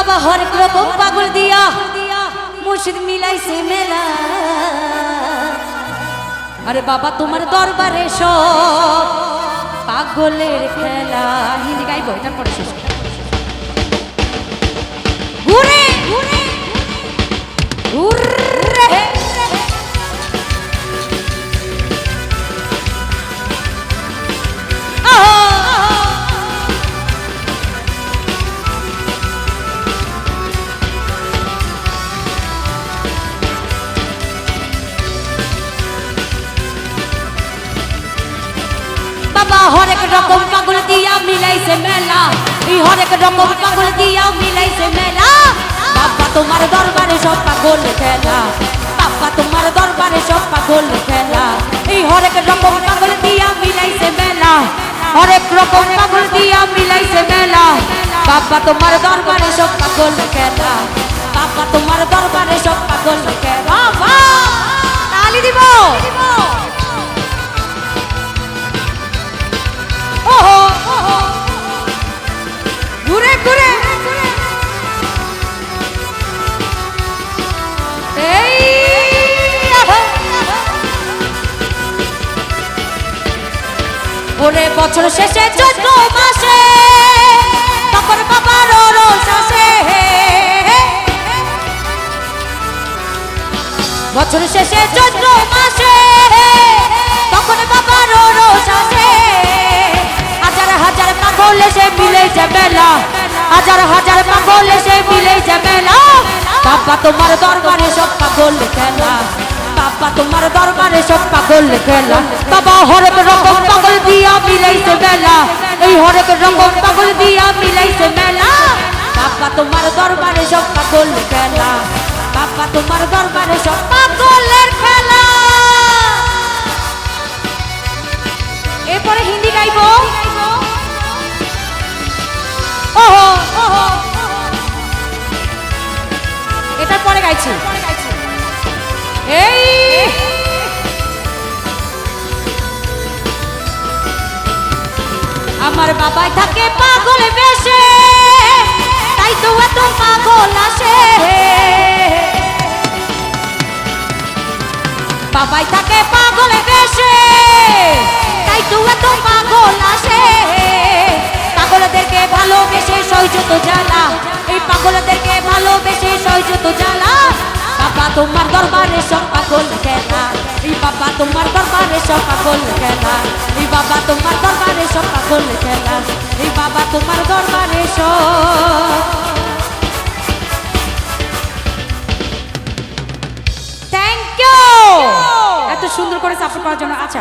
বাবা হরেক রকম পাগল দিয়া মুর্শিদ মিলাইছে মেলা। আরে বাবা, তোমার দরবারে সব পাগলের খেলা। হিন্দি গাইব এটা পরে শেষ ঘুরে ঘুরে ঘুরে রকম পাগল দিয়া মিলাইছে মেলা। এই হরেক রকম পাগল দিয়া মিলাইছে মেলা। বাবা তোমার দরবারে সব পাগল খেলা। বাবা তোমার দরবারে সব পাগল খেলা। এই হরেক রকম পাগল দিয়া মিলাইছে মেলা। হরেক রকম পাগল দিয়া মিলাইছে মেলা। বাবা তোমার দরবারে সব পাগল খেলা। বাবা তোমার দরবারে সব পাগল খেলা। ওরে বছর শেষে চৈত্র মাসে, তখন বাবার রোষ আসে। বছর শেষে চৈত্র মাসে, তখন বাবার রোষ আসে। হাজার হাজার পাগল এসে মিলে যাবেলা হাজার হাজার পাগল এসে মিলে যাবেলা বাবা তোমার দরবারে সব পাগল বাবা তোমার দরবারে সব পাগল খেলা। বাবা, হরেক রকম পাগল দিয়া মিলাইছে বেলা। এই হরেক রকম পাগল দিয়া মিলাইছে মেলা বাবা, তোমার দরবারে সব পাগল খেলা। বাবা, তোমার দরবারে সব পাগলের খেলা। এরপরে হিন্দি গাইবো। ওহো ওহো। এটার পরে গাইছি। এই! আমার বাবাই থাকে পাগল বেশে, তাই তো এত পাগল আসে। বাবাই থাকে পাগল বেশে, তাই তো এত পাগল আসে। পাগলদেরকে ভালোবেসে সহ্য তো জ্বালা, এই পাগলদেরকে ভালোবেসে সহ্য তো জ্বালা। বাবা, তোমার দরবারে সব পাগল খেলা। এই বাবা তোমার দরবারে সব পাগল খেলা। এই বাবা তোমার দরবারে সব পাগল খেলা। এই বাবা তোমার দরবারে সব থ্যাংক ইউ এত সুন্দর করে সাপোর্ট করার জন্য আচ্ছা।